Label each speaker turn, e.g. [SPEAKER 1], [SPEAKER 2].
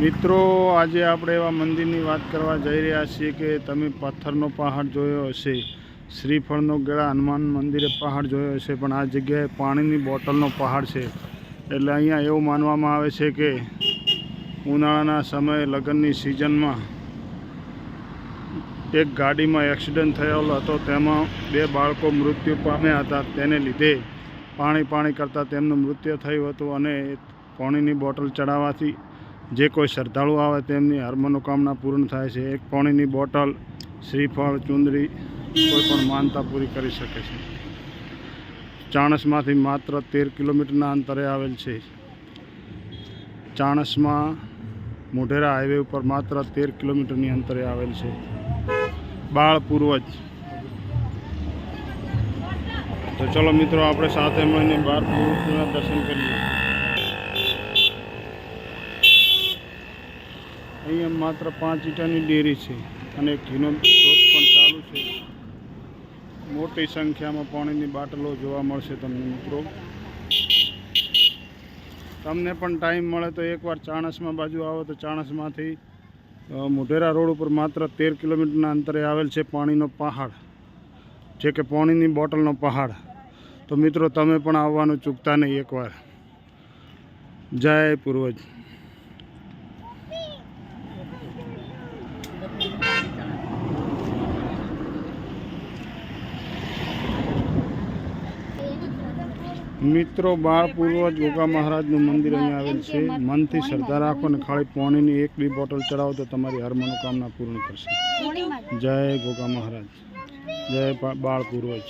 [SPEAKER 1] મિત્રો, આજે આપણે એવા મંદિરની વાત કરવા જઈ રહ્યા છીએ કે તમે પથ્થરનો પહાડ જોયો હશે, શ્રીફળનો ગળા, હનુમાન મંદિરે પહાડ જોયો હશે, પણ આ જગ્યાએ પાણીની બોટલનો પહાડ છે. એટલે અહીંયા એવું માનવામાં આવે છે કે ઉનાળાના સમયે લગ્નની સિઝનમાં એક ગાડીમાં એક્સિડન્ટ થયેલો હતો, તેમાં બે બાળકો મૃત્યુ પામ્યા હતા. તેને લીધે પાણી પાણી કરતાં તેમનું મૃત્યુ થયું હતું અને પાણીની બોટલ ચડાવવાથી જે કોઈ શ્રદ્ધાળુ આવે તેમની હર મનોકામના પૂર્ણ થાય છે. એક પાણીની બોટલ, શ્રીફળ ચુંદડી કોઈ પણ માનતા પૂરી કરી શકે છે. ચાણસમાંથી માત્ર તેર કિલોમીટરના અંતરે આવેલ છે. ચાણસમાં મોઢેરા હાઈવે ઉપર માત્ર તેર કિલોમીટરની અંતરે આવેલ છે. બાળ પૂર્વજ. તો ચલો મિત્રો, આપણે સાથે મળીને બાળ પૂર્વજના દર્શન કરીએ. અહીંયા માત્ર પાંચ ઈંટાની ડેરી છે અને ઘીનો ધોધ પણ ચાલુ છે. મોટી સંખ્યામાં પાણીની બાટલો જોવા મળશે તમને મિત્રો. તમને પણ ટાઈમ મળે તો એકવાર ચાણસમાં બાજુ આવો તો ચાણસમાંથી મોઢેરા રોડ ઉપર માત્ર તેર કિલોમીટરના અંતરે આવેલ છે પાણીનો પહાડ, જે કે પાણીની બોટલનો પહાડ. તો મિત્રો તમે પણ આવવાનું ચૂકતા નહીં એકવાર. જય પૂર્વજ. મિત્રો બાળ પૂર્વજ ગોગા મહારાજનું મંદિર અહીંયા આવેલ છે. મનથી શ્રદ્ધા રાખો અને ખાલી પાણીની એક બી બોટલ ચડાવો તો તમારી હર મનોકામના પૂર્ણ કરશે જય ગોગા મહારાજ. જય બાળપૂર્વજ બાળ પૂર્વજ.